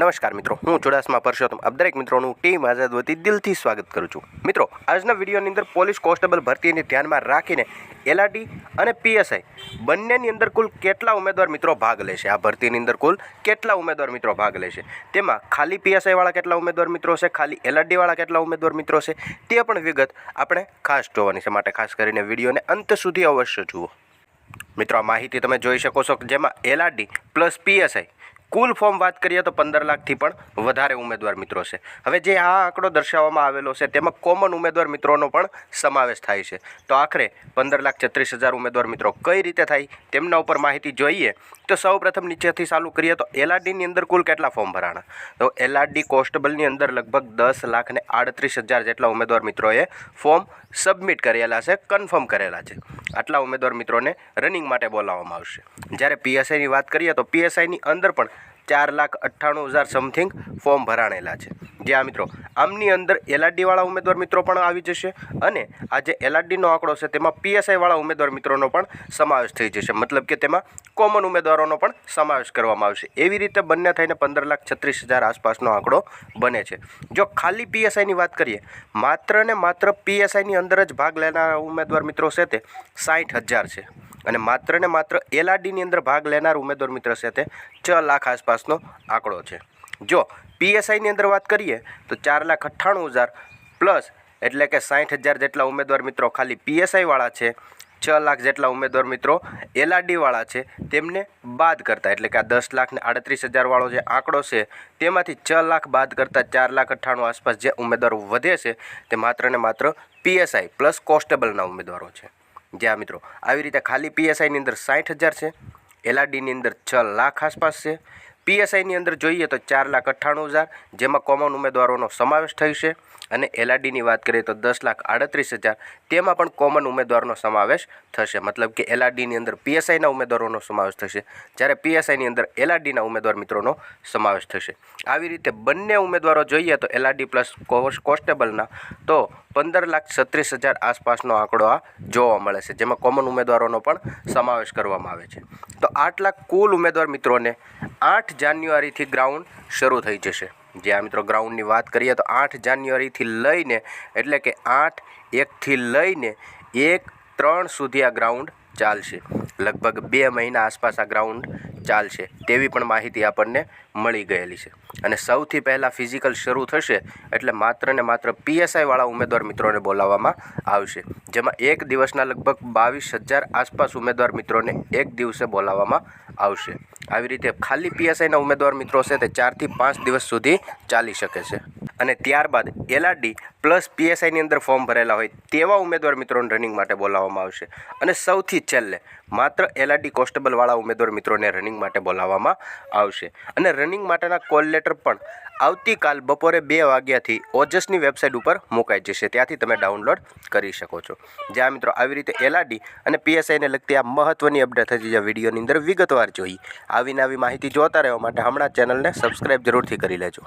નમસ્કાર મિત્રો, હું ચુડાસમા પરસોત્તમ. આપ દરેક મિત્રોનું ટીમ આઝાદ વતી દિલથી સ્વાગત કરું છું. મિત્રો, આજના વિડીયોની અંદર પોલીસ કોન્સ્ટેબલ ભરતીને ધ્યાનમાં રાખીને એલઆરડી અને પીએસઆઈ બંનેની અંદર કુલ કેટલા ઉમેદવાર મિત્રો ભાગ લેશે? આ ભરતીની અંદર કુલ કેટલા ઉમેદવાર મિત્રો ભાગ લેશે? તેમાં ખાલી પીએસઆઈ વાળા કેટલા ઉમેદવાર મિત્રો છે? ખાલી એલઆરડી વાળા કેટલા ઉમેદવાર મિત્રો છે? તે પણ વિગત આપણે ખાસ જોવાની છે. માટે ખાસ કરીને વિડીયોને અંત સુધી અવશ્ય જુઓ. મિત્રો, આ માહિતી તમે જોઈ શકો છો જેમાં એલઆરડી પ્લસ પીએસઆઈ કુલ ફોર્મ વાત કરીએ તો પંદર લાખથી પણ વધારે ઉમેદવાર મિત્રો છે. હવે જે આ આંકડો દર્શાવવામાં આવેલો છે, તેમાં કોમન ઉમેદવાર મિત્રોનો પણ સમાવેશ થાય છે. તો આખરે પંદર લાખ છત્રીસ હજાર ઉમેદવાર મિત્રો કઈ રીતે થાય, તેમના ઉપર માહિતી જોઈએ. તો સૌપ્રથમ નીચેથી ચાલુ કરીએ તો એલઆરડીની અંદર કુલ કેટલા ફોર્મ ભરાણા? તો એલઆરડી કોન્સ્ટેબલની અંદર લગભગ દસ લાખ ને આડત્રીસ હજાર જેટલા ઉમેદવાર મિત્રોએ ફોર્મ સબમિટ કરેલા છે કન્ફર્મ કરેલા છે. આટલા ઉમેદવાર મિત્રોને રનિંગ માટે બોલાવવામાં આવશે. જ્યારે પીએસઆઈની વાત કરીએ તો પીએસઆઈની અંદર પણ ચાર લાખ અઠ્ઠાણું હજાર સમથિંગ ફોર્મ ભરાણેલા છે. જ્યાં મિત્રો, આમની અંદર એલઆરડીવાળા ઉમેદવાર મિત્રો પણ આવી જશે અને આ જે એલઆરડીનો આંકડો છે, તેમાં પીએસઆઈવાળા ઉમેદવાર મિત્રોનો પણ સમાવેશ થઈ જશે. મતલબ કે તેમાં કોમન ઉમેદવારોનો પણ સમાવેશ કરવામાં આવશે. એવી રીતે બંને થઈને પંદર લાખ છત્રીસ હજાર આસપાસનો આંકડો બને છે. જો ખાલી પીએસઆઈની વાત કરીએ, માત્ર ને માત્ર પીએસઆઈની અંદર જ ભાગ લેનારા ઉમેદવાર મિત્રો છે તે સાઠ હજાર છે. અને માત્ર ને માત્ર એલઆરડીની અંદર ભાગ લેનાર ઉમેદવાર મિત્ર છે તે છ લાખ આસપાસનો આંકડો છે. જો પીએસઆઈની અંદર વાત કરીએ, તો ચાર લાખ અઠ્ઠાણું હજાર પ્લસ એટલે કે સાઠ હજાર જેટલા ઉમેદવાર મિત્રો ખાલી પીએસઆઈવાળા છે, છ લાખ જેટલા ઉમેદવાર મિત્રો એલઆરડીવાળા છે, તેમને બાદ કરતા એટલે કે આ દસ લાખ ને આડત્રીસ હજારવાળો જે આંકડો છે, તેમાંથી છ લાખ બાદ કરતાં ચાર લાખ અઠ્ઠાણું આસપાસ જે ઉમેદવારો વધે છે, તે માત્ર ને માત્ર પીએસઆઈ પ્લસ કોન્સ્ટેબલના ઉમેદવારો છે. જ્યાં મિત્રો, આવી રીતે ખાલી પીએસઆઈની અંદર સાઠ હજાર છે એલઆરડીની અંદર છ લાખ આસપાસ છે પીએસઆઈની અંદર જોઈએ તો ચાર લાખ અઠ્ઠાણું હજાર, જેમાં કોમન ઉમેદવારોનો સમાવેશ થશે અને એલઆરડીની વાત કરીએ તો દસ લાખ આડત્રીસ હજાર, તેમાં પણ કોમન ઉમેદવારનો સમાવેશ થશે. મતલબ કે એલઆરડીની અંદર પીએસઆઈના ઉમેદવારોનો સમાવેશ થશે. જ્યારે પીએસઆઈની અંદર એલઆરડીના ઉમેદવાર મિત્રોનો સમાવેશ થશે. આવી રીતે બંને ઉમેદવારો જોઈએ તો એલઆરડી પ્લસ કોન્સ્ટેબલના, તો પંદર લાખ છત્રીસ હજાર આસપાસનો આંકડો આ જોવા મળે છે, જેમાં કોમન ઉમેદવારોનો પણ સમાવેશ કરવામાં આવે છે. તો આટલા કુલ ઉમેદવાર મિત્રોને આઠ જાન્યુઆરીથી ગ્રાઉન્ડ શરૂ થઈ જશે. જે આ મિત્રો ગ્રાઉન્ડની વાત કરીએ તો આઠ જાન્યુઆરીથી લઈને એટલે કે આઠ એકથી લઈને એક ત્રણ સુધી આ ગ્રાઉન્ડ ચાલશે. લગભગ બે મહિના આસપાસ આ ગ્રાઉન્ડ ચાલશે. તેવી પણ માહિતી આપણને મળી ગયેલી છે. અને સૌથી પહેલાં ફિઝિકલ શરૂ થશે એટલે માત્ર ને માત્ર પીએસઆઈવાળા ઉમેદવાર મિત્રોને બોલાવવામાં આવશે. જેમાં એક દિવસના લગભગ બાવીસ હજાર આસપાસ ઉમેદવાર મિત્રોને એક દિવસે બોલાવવામાં આવશે. આવી રીતે ખાલી પીએસઆઈના ઉમેદવાર મિત્રો છે તે ચારથી પાંચ દિવસ સુધી ચાલી શકે છે. અને ત્યારબાદ એલઆરડી પ્લસ પીએસઆઈની અંદર ફોર્મ ભરેલા હોય તેવા ઉમેદવાર મિત્રોને રનિંગ માટે બોલાવવામાં આવશે. અને સૌથી છેલ્લે માત્ર એલઆરડી કોન્સ્ટેબલવાળા ઉમેદવાર મિત્રોને રનિંગ માટે બોલાવવામાં આવશે. અને રનિંગ માટેના કોલ લેટર પણ આવતીકાલ બપોરે બે વાગ્યાથી ઓજસની વેબસાઇટ ઉપર મુકાઈ જશે. ત્યાંથી તમે ડાઉનલોડ કરી શકો છો. જ્યાં મિત્રો આવી રીતે એલઆરડી અને પીએસઆઈને લગતી આ મહત્ત્વની અપડેટ હતી જે વિડીયોની અંદર વિગતવાર જોઈ. આવી માહિતી જોતા રહેવા માટે હમણાં ચેનલને સબસ્ક્રાઈબ જરૂરથી કરી લેજો.